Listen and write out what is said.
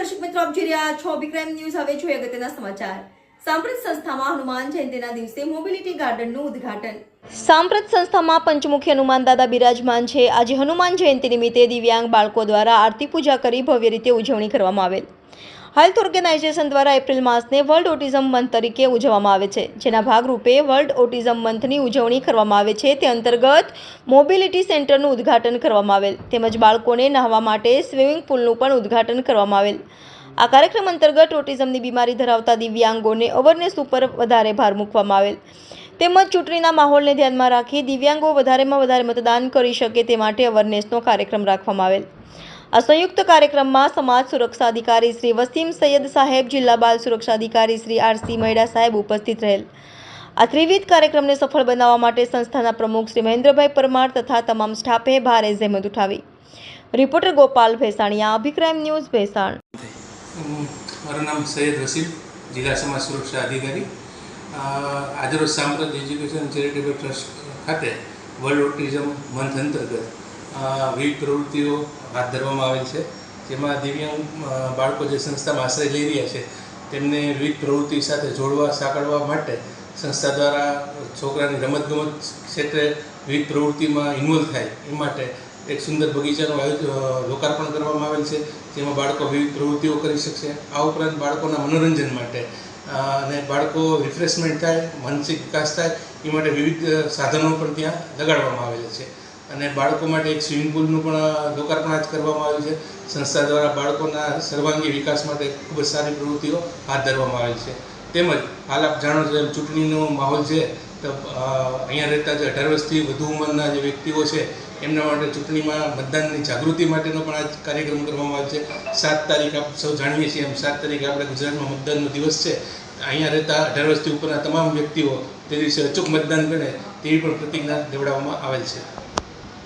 દર્શક મિત્રો, આપ જોઈ રહ્યા છો વિક્રમ ન્યૂઝ હવે જોઈએ અગત્યના સમાચાર. સાંપ્રત સંસ્થામાં હનુમાન જયંતિના દિવસે મોબિલિટી ગાર્ડનનું ઉદ્ઘાટન. સાંપ્રત સંસ્થામાં પંચમુખી હનુમાન દાદા બિરાજમાન છે. આજે હનુમાન જયંતિ નિમિત્તે દિવ્યાંગ બાળકો દ્વારા આરતી પૂજા કરી ભવ્ય રીતે ઉજવણી કરવામાં આવેલ. હેલ્થ ઓર્ગેનાઇઝેશન દ્વારા એપ્રિલ માસને વર્લ્ડ ઓટિઝમ મંથ તરીકે ઉજવવામાં આવે છે. જેના ભાગરૂપે વર્લ્ડ ઓટિઝમ મંથની ઉજવણી કરવામાં આવે છે. તે અંતર્ગત મોબિલિટી સેન્ટરનું ઉદ્ઘાટન કરવામાં આવેલ. તેમજ બાળકોને નહાવા માટે સ્વિમિંગ પુલનું પણ ઉદ્ઘાટન કરવામાં આવેલ. આ કાર્યક્રમ અંતર્ગત ઓટિઝમની બીમારી ધરાવતા દિવ્યાંગોને અવેરનેસ ઉપર વધારે ભાર મૂકવામાં આવેલ. તેમજ ચૂંટણીના માહોલને ધ્યાનમાં રાખી દિવ્યાંગો વધારેમાં વધારે મતદાન કરી શકે તે માટે અવેરનેસનો કાર્યક્રમ રાખવામાં આવેલ. આ સંયુક્ત કાર્યક્રમમાં સમાજ સુરક્ષા અધિકારી શ્રી વસીમ સૈયદ સાહેબ, જિલ્લા બાલ સુરક્ષા અધિકારી શ્રી આરસી મહેડા સાહેબ ઉપસ્થિત રહેલ. આ ત્રિવિધ કાર્યક્રમને સફળ બનાવવા માટે સંસ્થાના પ્રમુખ શ્રી મહેન્દ્રભાઈ પરમાર તથા તમામ સ્ટાફે ભારે જહેમત ઉઠાવી. Reporter Gopal Bhesaniya અભિક્રાઇમ news Bhesan. મારું નામ સૈયદ રસીદ, જિલ્લા સમાજ સુરક્ષા અધિકારી. આજરોજ સામ્રાજ્ય એજ્યુકેશન ચેરિટેબલ ટ્રસ્ટ ખાતે વર્લ્ડ ઓટિઝમ મંથ અંતર્ગત વિવિધ પ્રવૃત્તિઓ હાથ ધરવામાં આવેલ છે. જેમાં દિવ્યાંગ બાળકો જે સંસ્થામાં આશ્રય લઈ રહ્યા છે, તેમને વિવિધ પ્રવૃત્તિ સાથે જોડવા, સાંકળવા માટે સંસ્થા દ્વારા છોકરાની રમતગમત ક્ષેત્રે વિવિધ પ્રવૃત્તિમાં ઇન્વોલ્વ થાય. એ માટે એક સુંદર બગીચાનું આયોજન લોકાર્પણ કરવામાં આવેલ છે, જેમાં બાળકો વિવિધ પ્રવૃત્તિઓ કરી શકશે. આ ઉપરાંત બાળકોના મનોરંજન માટે અને બાળકો રિફ્રેશમેન્ટ થાય, માનસિક વિકાસ થાય, એ માટે વિવિધ સાધનો પણ ત્યાં લગાડવામાં આવેલા છે. અને બાળકો માટે એક સ્વિમિંગ પુલનું પણ લોકાર્પણ આજ કરવામાં આવ્યું છે. સંસ્થા દ્વારા બાળકોના સર્વાંગી વિકાસ માટે ખૂબ જ સારી પ્રવૃત્તિઓ હાથ ધરવામાં આવી છે. તેમજ હાલ આપ જાણો છો એમ ચૂંટણીનો માહોલ છે, તો અહીંયા રહેતા જે અઢાર વર્ષથી વધુ ઉંમરના જે વ્યક્તિઓ છે, એમના માટે ચૂંટણીમાં મતદાનની જાગૃતિ માટેનો પણ આ કાર્યક્રમ કરવામાં આવે છે. સાત તારીખ આપ સૌ જાણીએ છીએ એમ સાત તારીખે આપણે ગુજરાતમાં મતદાનનો દિવસ છે. અહીંયા રહેતા અઢાર વર્ષથી ઉપરના તમામ વ્યક્તિઓ તે દિવસે અચૂક મતદાન કરે તેવી પણ પ્રતિજ્ઞા દેવડાવવામાં આવેલ છે.